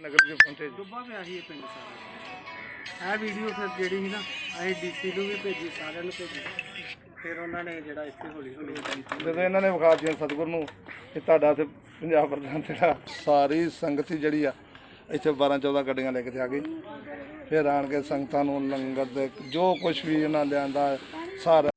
ਨਗਰ ਚ ਪਹੁੰਚੇ ਜੀ। ਡੁੱਬਾ ਪਿਆ ਸੀ ਇਹ ਪਿੰਡ ਸਾਰਾ। ਇਹ ਵੀਡੀਓ ਫਿਰ ਜਿਹੜੀ ਸੀ ਨਾ ਅਸੀਂ ਡੀਸੀ ਨੂੰ ਵੀ ਭੇਜੀ ਸਾਰਿਆਂ ਨੂੰ ਭੇਜੀ। ਫਿਰ ਉਹਨਾਂ ਨੇ ਜਿਹੜਾ ਇੱਥੇ ਹੌਲੀ ਹੌਲੀ ਜਦੋਂ ਇਹਨਾਂ ਨੇ ਵਿਖਾ ਦਿੱਤੀਆਂ ਸਤਿਗੁਰ ਨੂੰ ਕਿ ਤੁਹਾਡਾ ਤੇ ਪੰਜਾਬ ਪ੍ਰਧਾਨ ਜਿਹੜਾ ਸਾਰੀ ਸੰਗਤ ਹੀ ਜਿਹੜੀ ਆ ਇੱਥੇ 12 14 ਗੱਡੀਆਂ ਲੈ ਕੇ ਤੇ ਆ ਗਈ। ਫਿਰ ਆਣ ਕੇ ਸੰਗਤਾਂ ਨੂੰ ਲੰਗਰ ਦੇ ਜੋ ਕੁਝ ਵੀ ਇਹਨਾਂ ਲਿਆਂਦਾ ਸਾਰਾ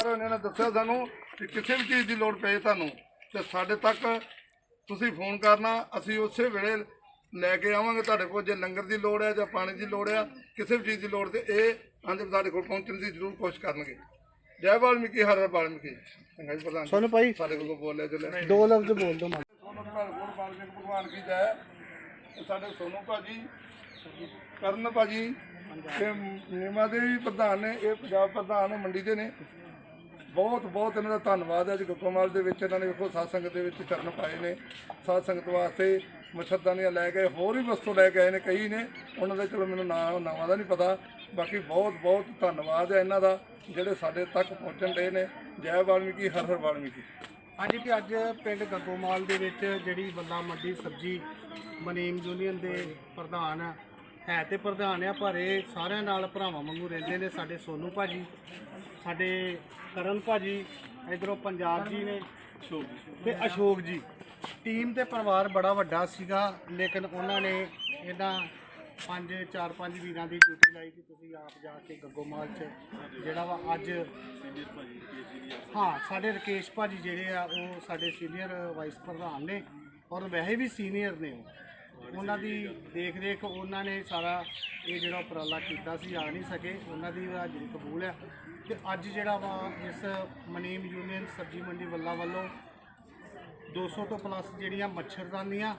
ਪਰ ਉਹਨਾਂ ਨੇ ਦੱਸਿਆ ਸਾਨੂੰ ਕਿ ਕਿਸੇ ਵੀ ਚੀਜ਼ ਦੀ ਲੋੜ ਪਏ ਤੁਹਾਨੂੰ। ਤੇ ਸਾਡੇ ਤੱਕ ਤੁਸੀਂ ਫੋਨ ਕਰਨਾ ਅਸੀਂ ਉਸੇ ਵੇਲੇ ਲੈ ਕੇ ਆਵਾਂਗੇ ਤੁਹਾਡੇ ਕੋਲ ਜੇ ਲੰਗਰ ਦੀ ਲੋੜ ਹੈ ਜਾਂ ਪਾਣੀ ਦੀ ਲੋੜ ਹੈ ਕਿਸੇ ਵੀ ਚੀਜ਼ ਦੀ ਲੋੜ ਤੇ ਇਹ ਆਂਦੇ ਸਾਡੇ ਕੋਲ ਪਹੁੰਚਣ ਦੀ ਜ਼ਰੂਰ ਕੋਸ਼ਿਸ਼ ਕਰਨਗੇ। ਜੈ ਵਾਲਮੀਕੀ ਹਰ ਹਰ ਵਾਲਮੀਕੀ। ਚੰਗਾ ਜੀ ਪ੍ਰਧਾਨ। ਸੋਨੂੰ ਭਾਈ। ਸਾਡੇ ਕੋਲ ਬੋਲਿਆ ਚੱਲੇ ਦੋ ਲਫ਼ਜ਼ ਬੋਲ ਦੋ ਮਾਂ ਸੋਨੂੰ ਭਗਵਾਨ ਗੁਰੂ ਬਾਲਮੀਕ ਭਗਵਾਨ ਕੀ ਜੈ। ਤੇ ਸਾਡੇ ਸੋਨੂੰ ਭਾਜੀ ਕਰਨ ਭਾਜੀ ਤੇ ਨੀਮਾ ਦੇ ਵੀ ਪ੍ਰਧਾਨ ਨੇ ਇਹ ਪੰਜਾਬ ਪ੍ਰਧਾਨ ਮੰਡੀ ਦੇ ਨੇ। ਬਹੁਤ ਬਹੁਤ ਇਹਨਾਂ ਦਾ ਧੰਨਵਾਦ ਹੈ ਜੀ ਗੁੱਗੋਮਾਲ ਦੇ ਵਿੱਚ ਇਹਨਾਂ ਨੇ ਵੇਖੋ ਸਾਧ ਸੰਗਤ ਦੇ ਵਿੱਚ ਚਰਨ ਪਾਏ ਨੇ। ਸਾਧ ਸੰਗਤ ਵਾਸਤੇ ਮਛਰਦਾਨੀਆਂ ਲੈ ਗਏ ਹੋਰ ਵੀ ਵਸਤੂ ਲੈ ਕੇ ਆਏ ਨੇ ਕਈ ਨੇ। ਉਹਨਾਂ ਦਾ ਚਲੋ ਮੈਨੂੰ ਨਾਂ ਨਾਵਾਂ ਦਾ ਨਹੀਂ ਪਤਾ ਬਾਕੀ ਬਹੁਤ ਬਹੁਤ ਧੰਨਵਾਦ ਹੈ ਇਹਨਾਂ ਦਾ ਜਿਹੜੇ ਸਾਡੇ ਤੱਕ ਪਹੁੰਚਣ ਦੇ ਨੇ। ਜੈ ਵਾਲਮੀਕੀ ਹਰ ਹਰ ਵਾਲਮੀਕੀ। ਹਾਂਜੀ ਕਿ ਅੱਜ ਪਿੰਡ ਗੱਗੋਮਾਲ ਦੇ ਵਿੱਚ ਜਿਹੜੀ ਬੱਲਾ ਮੰਡੀ ਸਬਜੀ ਮਨੀਮ ਯੂਨੀਅਨ ਦੇ ਪ੍ਰਧਾਨ ਆ, ਹੈ ਤੇ ਪ੍ਰਧਾਨ ਆ, ਪਰ ਇਹ ਸਾਰਿਆਂ ਨਾਲ ਭਰਾਵਾਂ ਵਾਂਗੂ ਰਹਿੰਦੇ ਨੇ, ਸਾਡੇ ਸੋਨੂ ਭਾਜੀ, ਸਾਡੇ ਕਰਨ ਭਾਜੀ, ਇਧਰੋਂ ਪੰਜਾਬ ਜੀ ਨੇ। ਤੇ ਅਸ਼ੋਕ ਜੀ, ਟੀਮ ਤੇ ਪਰਿਵਾਰ ਬੜਾ ਵੱਡਾ ਸੀਗਾ, ਲੇਕਿਨ ਉਹਨਾਂ ਨੇ ਇਹਨਾਂ ਪੰਜ, ਚਾਰ, ਪੰਜ ਵੀਰਾਂ ਦੀ ਡਿਊਟੀ ਲਾਈ ਕਿ ਤੁਸੀਂ ਆਪ ਜਾ ਕੇ ਗੱਗੋ ਮਾਲ 'ਚ, ਜਿਹੜਾ ਵਾ ਅੱਜ ਹਾਂ, ਸਾਡੇ ਰਕੇਸ਼ ਭਾਜੀ ਜਿਹੜੇ ਆ, ਉਹ ਸਾਡੇ ਸੀਨੀਅਰ ਵਾਈਸ ਪ੍ਰਧਾਨ ਨੇ ਔਰ ਵੈਸੇ ਵੀ ਸੀਨੀਅਰ ਨੇ ਉਹ। ਉਹਨਾਂ ਦੀ ਦੇਖ ਰੇਖ ਉਹਨਾਂ ਨੇ ਸਾਰਾ ਇਹ ਜਿਹੜਾ ਉਪਰਾਲਾ ਕੀਤਾ ਸੀ, ਆ ਨਹੀਂ ਸਕੇ। ਉਹਨਾਂ ਦੀ ਹਾਜ਼ਰੀ ਕਬੂਲ ਆ ਤੇ ਅੱਜ ਜਿਹੜਾ ਵਾ ਇਸ ਮਨੀਮ ਯੂਨੀਅਨ ਸਬਜ਼ੀ ਮੰਡੀ ਵੱਲਾ ਵੱਲੋਂ 200 ਤੋਂ ਪਲੱਸ ਜਿਹੜੀਆਂ ਮੱਛਰਦਾਨੀਆਂ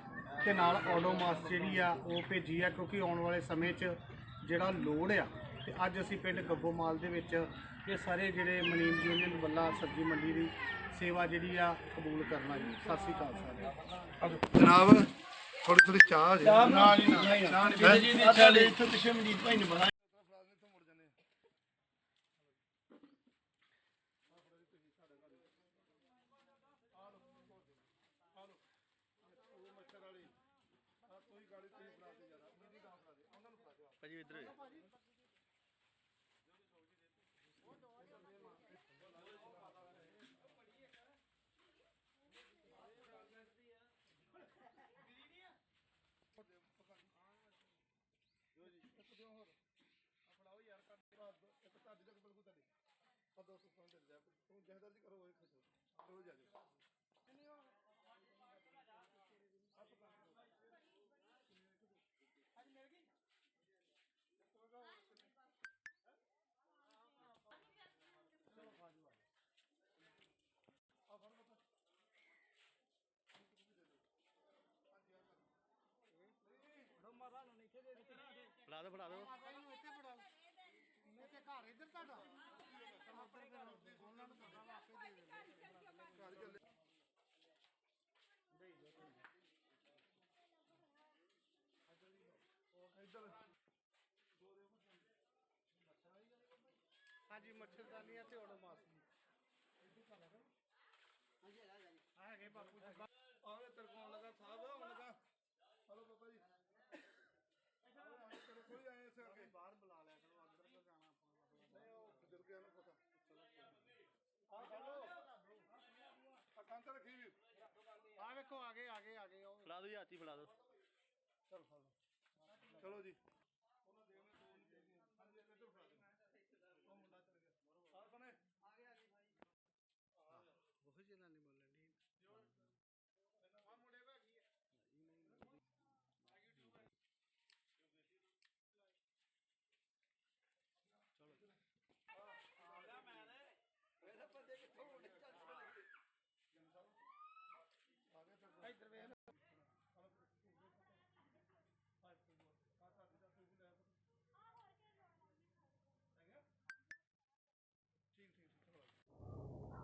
ਤੇ ਨਾਲ ਆਡੋਮਾਸ ਜਿਹੜੀ ਆ ਉਹ ਭੇਜੀ ਆ, ਕਿਉਂਕਿ ਆਉਣ ਵਾਲੇ ਸਮੇਂ 'ਚ ਜਿਹੜਾ ਲੋੜ ਆ, ਤੇ ਅੱਜ ਅਸੀਂ ਪਿੰਡ ਗੱਗੋਮਾਲ ਦੇ ਵਿੱਚ ਇਹ ਸਾਰੇ ਜਿਹੜੇ ਮਨੀਮ ਯੂਨੀਅਨ ਵੱਲਾ ਸਬਜ਼ੀ ਮੰਡੀ ਦੀ ਸੇਵਾ ਜਿਹੜੀ ਆ ਕਬੂਲ ਕਰਨਾ ਜੀ। ਸਤਿ ਸ੍ਰੀ ਅਕਾਲ ਸਾਰਿਆਂ ਜਨਾਬ ਥੋੜੀ ਥੋੜੀ ਚਾਹ ਜੀ ਨਾ। ਨਾ ਵੀਰ ਜੀ ਦੀ ਚਾਲੇ ਇੱਥੇ ਪਿਛੇ ਮਜੀਦ ਭਾਈ ਨੇ ਬਣਾ ਪਦੋਂ ਸੁਪਨ ਦੇ ਲੈ ਫੜਾ ਦੋ ਫੜਾ ਦੋ ਇੱਥੇ ਫੜਾ ਇੱਥੇ ਘਰ ਹਾਂਜੀ ਮੱਛਰਦਾਨੀਆਂ ਤੇ ਓਡੋਮਾਸ ਹੈਗੇ ਬਾਪੂ ਜੀ ਆਵੇ ਤਰਕਾਉਣ ਲਗਾ ਸਾਹਿਬ ਹੁਣ ਲਗਾ ਹਲੋ ਬਾਬਾ ਜੀ ਚਲੋ ਕੋਈ ਆਏ ਇਸੇ ਅੱਗੇ ਬਾਹਰ ਬੁਲਾ ਲਿਆ ਕਰੋ ਅੰਦਰ ਕਿਉਂ ਜਾਣਾ ਆਪਾਂ ਨਹੀਂ ਉਹ ਬਜ਼ੁਰਗਾਂ ਨੂੰ ਪਤਾ ਆ ਹਲੋ ਆ ਕੰਚ ਰੱਖੀ ਵੀ ਆ ਵੇਖੋ ਆਗੇ ਆਗੇ ਆਗੇ ਉਹ ਫੜਾ ਦੋ ਜੀ ਹਾਥੀ ਫੜਾ ਦੋ ਚਲ ਫੜ ਚਲੋ ਜੀ।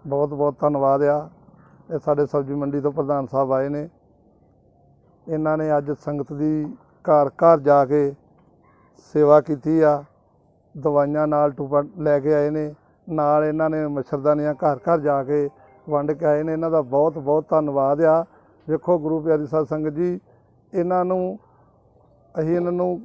ਬਹੁਤ ਬਹੁਤ ਧੰਨਵਾਦ ਆ। ਇਹ ਸਾਡੇ ਸਬਜ਼ੀ ਮੰਡੀ ਤੋਂ ਪ੍ਰਧਾਨ ਸਾਹਿਬ ਆਏ ਨੇ। ਇਹਨਾਂ ਨੇ ਅੱਜ ਸੰਗਤ ਦੀ ਘਰ ਘਰ ਜਾ ਕੇ ਸੇਵਾ ਕੀਤੀ ਆ। ਦਵਾਈਆਂ ਨਾਲ ਟੂਪਾ ਲੈ ਕੇ ਆਏ ਨੇ। ਨਾਲ ਇਹਨਾਂ ਨੇ ਮੱਛਰਦਾਨੀਆਂ ਘਰ ਘਰ ਜਾ ਕੇ ਵੰਡ ਕੇ ਆਏ ਨੇ। ਇਹਨਾਂ ਦਾ ਬਹੁਤ ਬਹੁਤ ਧੰਨਵਾਦ ਆ। ਵੇਖੋ ਗੁਰੂ ਪਿਆਰੀ ਸਾਧ ਸੰਗਤ ਜੀ, ਇਹਨਾਂ ਨੂੰ ਅਸੀਂ ਇਹਨਾਂ ਨੂੰ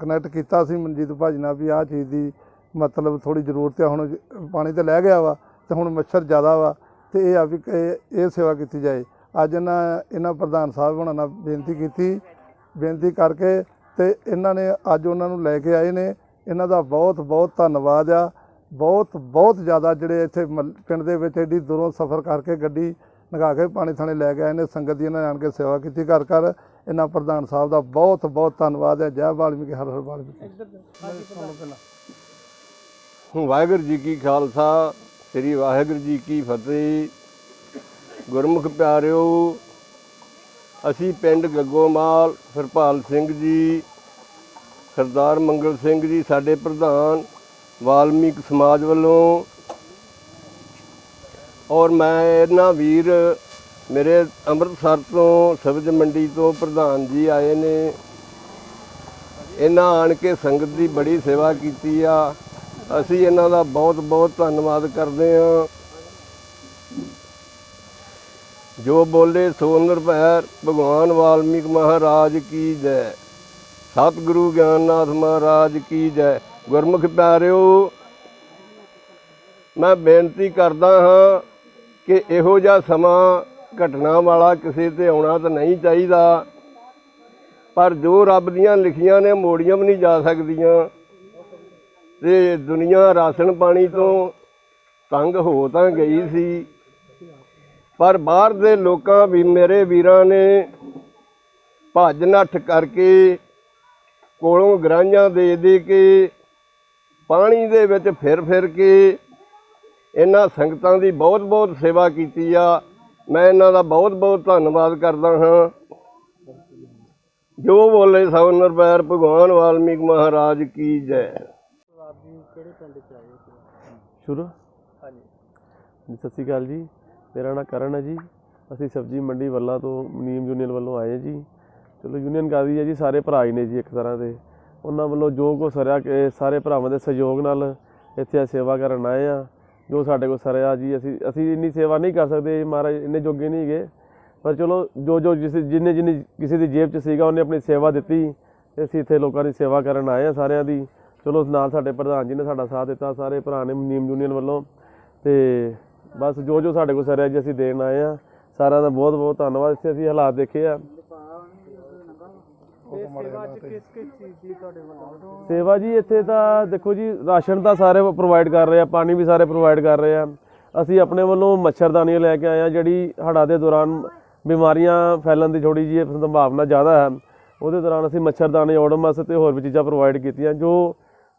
ਕਨੈਕਟ ਕੀਤਾ ਸੀ ਮਨਜੀਤ ਭਾਜੀ ਨਾਲ ਵੀ ਆਹ ਚੀਜ਼ ਦੀ ਮਤਲਬ ਥੋੜੀ ਜ਼ਰੂਰਤ ਆ। ਹੁਣ ਪਾਣੀ ਤੇ ਲੈ ਗਿਆ ਵਾ। ਤੇ ਹੁਣ ਮੱਛਰ ਜ਼ਿਆਦਾ ਵਾ ਤੇ ਇਹ ਆ ਵੀ ਇਹ ਸੇਵਾ ਕੀਤੀ ਜਾਏ। ਅੱਜ ਇਹਨਾਂ ਇਹਨਾਂ ਪ੍ਰਧਾਨ ਸਾਹਿਬ ਹੋਣਾ ਨਾਲ ਬੇਨਤੀ ਕੀਤੀ ਬੇਨਤੀ ਕਰਕੇ ਤੇ ਇਹਨਾਂ ਨੇ ਅੱਜ ਉਹਨਾਂ ਨੂੰ ਲੈ ਕੇ ਆਏ ਨੇ। ਇਹਨਾਂ ਦਾ ਬਹੁਤ ਬਹੁਤ ਧੰਨਵਾਦ ਆ। ਬਹੁਤ ਬਹੁਤ ਜ਼ਿਆਦਾ ਜਿਹੜੇ ਇੱਥੇ ਪਿੰਡ ਦੇ ਵਿੱਚ ਐਡੀ ਦੂਰੋਂ ਸਫ਼ਰ ਕਰਕੇ ਗੱਡੀ ਲਗਾ ਕੇ ਪਾਣੀ ਥਾਣੇ ਲੈ ਕੇ ਆਏ ਨੇ। ਸੰਗਤ ਦੀ ਇਹਨਾਂ ਨੇ ਆਣ ਕੇ ਸੇਵਾ ਕੀਤੀ ਘਰ ਘਰ। ਇਹਨਾਂ ਪ੍ਰਧਾਨ ਸਾਹਿਬ ਦਾ ਬਹੁਤ ਬਹੁਤ ਧੰਨਵਾਦ ਹੈ। ਜੈ ਵਾਲਮੀਕੀ ਹਰ ਹਰ ਵਾਲਮੀਕੀ। ਵਾਹਿਗੁਰੂ ਜੀ ਕੀ ਖਾਲਸਾ। ਸ੍ਰੀ ਵਾਹਿਗੁਰੂ ਜੀ ਕੀ ਫਤਿਹ। ਗੁਰਮੁਖ ਪਿਆਰਿਓ, ਅਸੀਂ ਪਿੰਡ ਗੱਗੋਮਾਲ, ਹਰਪਾਲ ਸਿੰਘ ਜੀ, ਸਰਦਾਰ ਮੰਗਲ ਸਿੰਘ ਜੀ, ਸਾਡੇ ਪ੍ਰਧਾਨ ਵਾਲਮੀਕ ਸਮਾਜ ਵੱਲੋਂ। ਔਰ ਮੈਂ ਇਹਨਾਂ ਵੀਰ ਮੇਰੇ ਅੰਮ੍ਰਿਤਸਰ ਤੋਂ, ਸਬਜ਼ ਮੰਡੀ ਤੋਂ ਪ੍ਰਧਾਨ ਜੀ ਆਏ ਨੇ। ਇਹਨਾਂ ਆਣ ਕੇ ਸੰਗਤ ਦੀ ਬੜੀ ਸੇਵਾ ਕੀਤੀ ਆ। ਅਸੀਂ ਇਹਨਾਂ ਦਾ ਬਹੁਤ ਬਹੁਤ ਧੰਨਵਾਦ ਕਰਦੇ ਹਾਂ। ਜੋ ਬੋਲੇ ਸੋ ਨਿਰਭੈ ਭਗਵਾਨ ਵਾਲਮੀਕ ਮਹਾਰਾਜ ਕੀ ਜੈ। ਸਤਿਗੁਰੂ ਗਿਆਨਨਾਥ ਮਹਾਰਾਜ ਕੀ ਜੈ। ਗੁਰਮੁਖ ਪਿਆਰਿਓ, ਮੈਂ ਬੇਨਤੀ ਕਰਦਾ ਹਾਂ ਕਿ ਇਹੋ ਜਿਹਾ ਸਮਾਂ ਘਟਨਾ ਵਾਲਾ ਕਿਸੇ ਤੇ ਆਉਣਾ ਤਾਂ ਨਹੀਂ ਚਾਹੀਦਾ। ਪਰ ਜੋ ਰੱਬ ਦੀਆਂ ਲਿਖੀਆਂ ਨੇ, ਮੋੜੀਆਂ ਵੀ ਨਹੀਂ ਜਾ ਸਕਦੀਆਂ। ਤੇ ਦੁਨੀਆ ਰਾਸ਼ਨ ਪਾਣੀ ਤੋਂ ਤੰਗ ਹੋ ਤਾਂ ਗਈ ਸੀ। ਪਰ ਬਾਹਰ ਦੇ ਲੋਕਾਂ ਵੀ ਮੇਰੇ ਵੀਰਾਂ ਨੇ ਭੱਜ ਨੱਠ ਕਰਕੇ ਕੋਲੋਂ ਗਰਾਂਝਾਂ ਦੇ ਦੇ ਕੇ ਪਾਣੀ ਦੇ ਵਿੱਚ ਫਿਰ ਫਿਰ ਕੇ ਇਹਨਾਂ ਸੰਗਤਾਂ ਦੀ ਬਹੁਤ ਬਹੁਤ ਸੇਵਾ ਕੀਤੀ ਆ। ਮੈਂ ਇਹਨਾਂ ਦਾ ਬਹੁਤ ਬਹੁਤ ਧੰਨਵਾਦ ਕਰਦਾ ਹਾਂ। ਜੋ ਬੋਲੇ ਸਭ ਨਿਰਭੈਰ ਭਗਵਾਨ ਵਾਲਮੀਕ ਮਹਾਰਾਜ ਕੀ ਜੈ। ਸ਼ੁਰੂ? ਹਾਂਜੀ। ਸਤਿ ਸ਼੍ਰੀ ਅਕਾਲ ਜੀ। ਮੇਰਾ ਨਾਮ ਕਰਨ ਹੈ ਜੀ। ਅਸੀਂ ਸਬਜ਼ੀ ਮੰਡੀ ਵੱਲਾ ਤੋਂ ਨੀਮ ਯੂਨੀਅਨ ਵੱਲੋਂ ਆਏ ਜੀ। ਚਲੋ ਯੂਨੀਅਨ ਕਾਦੀ ਹੈ ਜੀ ਸਾਰੇ ਭਰਾ ਹੀ ਨੇ ਜੀ ਇੱਕ ਤਰ੍ਹਾਂ ਦੇ। ਉਹਨਾਂ ਵੱਲੋਂ ਜੋ ਕੋ ਸਰਿਆ ਕਿ ਸਾਰੇ ਭਰਾਵਾਂ ਦੇ ਸਹਿਯੋਗ ਨਾਲ ਇੱਥੇ ਅਸੀਂ ਸੇਵਾ ਕਰਨ ਆਏ ਆ ਜੋ ਸਾਡੇ ਕੋਲ ਸਰਿਆ ਜੀ ਅਸੀਂ ਅਸੀਂ ਇੰਨੀ ਸੇਵਾ ਨਹੀਂ ਕਰ ਸਕਦੇ ਮਹਾਰਾਜ ਇੰਨੇ ਜੋਗੇ ਨਹੀਂ ਹੈਗੇ। ਪਰ ਚਲੋ ਜੋ ਜੋ ਜਿਸ ਜਿੰਨੇ ਜਿੰਨੇ ਕਿਸੇ ਦੀ ਜੇਬ 'ਚ ਸੀਗਾ ਉਹਨੇ ਆਪਣੀ ਸੇਵਾ ਦਿੱਤੀ। ਤੇ ਅਸੀਂ ਇੱਥੇ ਲੋਕਾਂ ਦੀ ਸੇਵਾ ਕਰਨ ਆਏ ਆ ਸਾਰਿਆਂ ਦੀ। ਚਲੋ ਨਾਲ ਸਾਡੇ ਪ੍ਰਧਾਨ ਜੀ ਨੇ ਸਾਡਾ ਸਾਥ ਦਿੱਤਾ ਸਾਰੇ ਭਰਾ ਨੇ ਨੀਮ ਯੂਨੀਅਨ ਵੱਲੋਂ। ਤੇ ਬਸ ਜੋ ਜੋ ਸਾਡੇ ਕੋਲ ਸਰਿਆ ਜੀ ਅਸੀਂ ਦੇਣ ਆਏ ਆ ਸਾਰਿਆਂ ਦਾ ਬਹੁਤ ਬਹੁਤ ਧੰਨਵਾਦ। ਇੱਥੇ ਅਸੀਂ ਹਾਲਾਤ ਦੇਖੇ ਆ। ਸੇਵਾ ਜੀ ਇੱਥੇ ਤਾਂ ਦੇਖੋ ਜੀ ਰਾਸ਼ਨ ਤਾਂ ਸਾਰੇ ਪ੍ਰੋਵਾਈਡ ਕਰ ਰਹੇ ਆ ਪਾਣੀ ਵੀ ਸਾਰੇ ਪ੍ਰੋਵਾਈਡ ਕਰ ਰਹੇ ਆ। ਅਸੀਂ ਆਪਣੇ ਵੱਲੋਂ ਮੱਛਰਦਾਨੀਆਂ ਲੈ ਕੇ ਆਏ ਆ ਜਿਹੜੀ ਹੜ੍ਹਾਂ ਦੇ ਦੌਰਾਨ ਬਿਮਾਰੀਆਂ ਫੈਲਣ ਦੀ ਥੋੜੀ ਜਿਹੀ ਸੰਭਾਵਨਾ ਜ਼ਿਆਦਾ ਹੈ। ਉਹਦੇ ਦੌਰਾਨ ਅਸੀਂ ਮੱਛਰਦਾਨੀ ਓਡੋਮਸ ਤੇ ਹੋਰ ਵੀ ਚੀਜ਼ਾਂ ਪ੍ਰੋਵਾਈਡ ਕੀਤੀਆਂ ਜੋ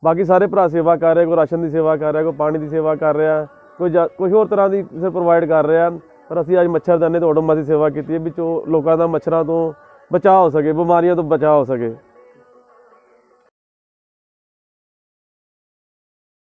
ਬਾਕੀ ਸਾਰੇ ਭਰਾ ਸੇਵਾ ਕਰ ਰਹੇ ਕੋਈ ਰਾਸ਼ਨ ਦੀ ਸੇਵਾ ਕਰ ਰਿਹਾ, ਕੋਈ ਪਾਣੀ ਦੀ ਸੇਵਾ ਕਰ ਰਿਹਾ, ਕੋਈ ਜਾ- ਕੁਝ ਹੋਰ ਤਰ੍ਹਾਂ ਦੀ ਪ੍ਰੋਵਾਈਡ ਕਰ ਰਿਹਾ। ਪਰ ਅਸੀਂ ਅੱਜ ਮੱਛਰਦਾਨੀ ਤੇ ਓਡੋਮਾ ਦੀ ਸੇਵਾ ਕੀਤੀ ਹੈ ਵੀ ਜੋ ਲੋਕਾਂ ਦਾ ਮੱਛਰਾਂ ਤੋਂ ਬਚਾਅ ਹੋ ਸਕੇ, ਬਿਮਾਰੀਆਂ ਤੋਂ ਬਚਾਅ ਹੋ ਸਕੇ।